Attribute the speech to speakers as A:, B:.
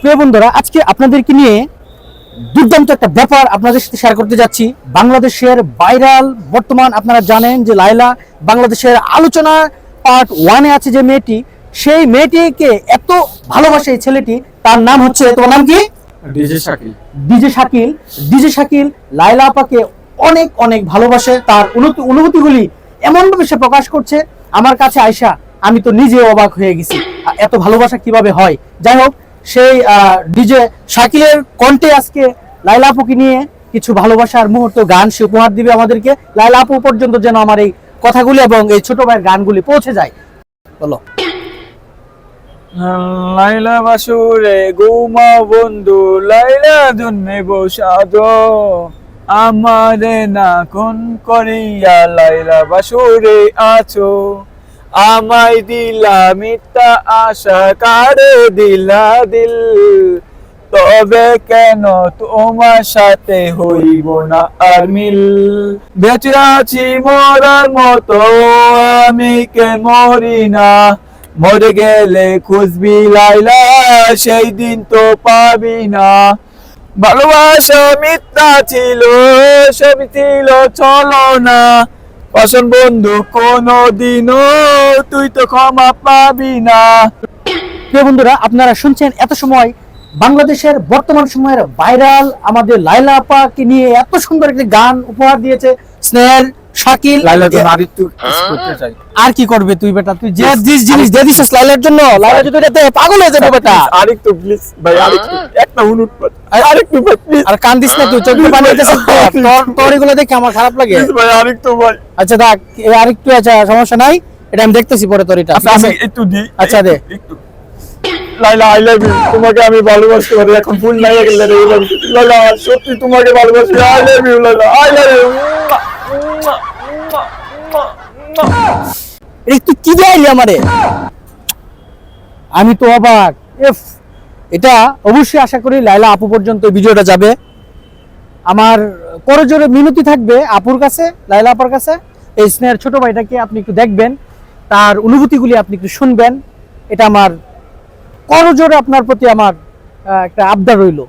A: প্রিয় বন্ধুরা আজকে আপনাদেরকে নিয়ে দুর্দান্ত একটা ব্যাপার আপনাদের সাথে শেয়ার করতে যাচ্ছি। বাংলাদেশের ভাইরাল বর্তমান আপনারা জানেন যে লাইলা বাংলাদেশের আলোচনা পার্ট ওয়ানে আছে যে মেয়েটি। সেই মেয়েটিকে এত ভালোবাসে এই ছেলেটি তার নাম হচ্ছে তোমার নাম কি?
B: DJ Shakil.
A: DJ Shakil. DJ Shakil Laila আপাকে অনেক অনেক ভালোবাসে। তার অনুভূতি অনুভূতিগুলি এমনভাবে সে প্রকাশ করছে আমার কাছে আয়সা আমি তো নিজে অবাক হয়ে গেছি। এত ভালোবাসা কীভাবে হয়? যাই হোক, সেই ডিজে শাকিলের কণ্ঠে আজকে লাইলা আপুকে নিয়ে কিছু ভালোবাসার মুহূর্ত গান সে উপহার দিবে আমাদেরকে। লাইলা আপু পর্যন্ত যেন আমার এই কথাগুলি এবং এই ছোট ভাইয়ের গানগুলি পৌঁছে যায়। বলো।
B: লাইলা বাসুরে গোমা বন্ধু লাইলা জন্মে বসাদ। আমারে না কোন করিয়া লাইলা বাসুরে আছো। আমায় দিলা মিথ্যা আশা, কারে দিলা দিল। তবে কেন তোমার সাথে হইব না আর মিল? বেঁচে আছি মরার মতো, আমি কে মরি না? মরে গেলে খুঁজবি লাইলা, সেই দিন তো পাবি না। ভালোবাসা মিথ্যা ছিল সব ছিল চলো না পছন্দ বন্ধু, কোনদিনও তুই তো ক্ষমা পাবি না।
A: প্রিয় বন্ধুরা, আপনারা শুনছেন এত সময় বাংলাদেশের বর্তমান সময়ের ভাইরাল আমাদের লাইলা আপাকে নিয়ে এত সুন্দর একটি গান উপহার দিয়েছে স্নেহের শাকিল
B: লাইলা তো আরেকটু করতে চাই।
A: আর কি করবে তুই বেটা? তুই যে জিনিস জিনিস দিয়ে দিছিস লাইলার জন্য লাইলা যদি এটাতে পাগল হয়ে যাবে বেটা।
B: আরেকটু প্লিজ ভাই আরেকটু একটা কর। আরেকটু ভাই প্লিজ
A: আর কান্দিস না তুই চোখে পানি হইতেছে তোর তোর এগুলো দেখে আমার খারাপ লাগে।
B: ভাই আরেকটু ভাই।
A: আচ্ছা দেখ এই আরেকটু আচ্ছা সমস্যা নাই। এটা আমি দেখতেছি পরে তোর এটা।
B: আচ্ছা একটু দি
A: আচ্ছা, দে।
B: একটু লাইলা আই লাভ ইউ তোমাকে আমি ভালোবাসতে পারি। এখন ফুল নাই গেলে রে লাইলা সত্যি তোমাকে ভালোবাসি। I love you Laila I love you
A: আমি তো অবাক। এটা অবশ্যই আশা করি লাইলা আপু পর্যন্ত ভিডিওটা যাবে। আমার করজোরে মিনতি থাকবে আপুর কাছে লাইলা আপার কাছে। এই স্নেহের ছোট ভাইটাকে আপনি একটু দেখবেন। তার অনুভূতিগুলি আপনি একটু শুনবেন। এটা আমার করজোরে আপনার প্রতি আমার একটা আবদার রইল।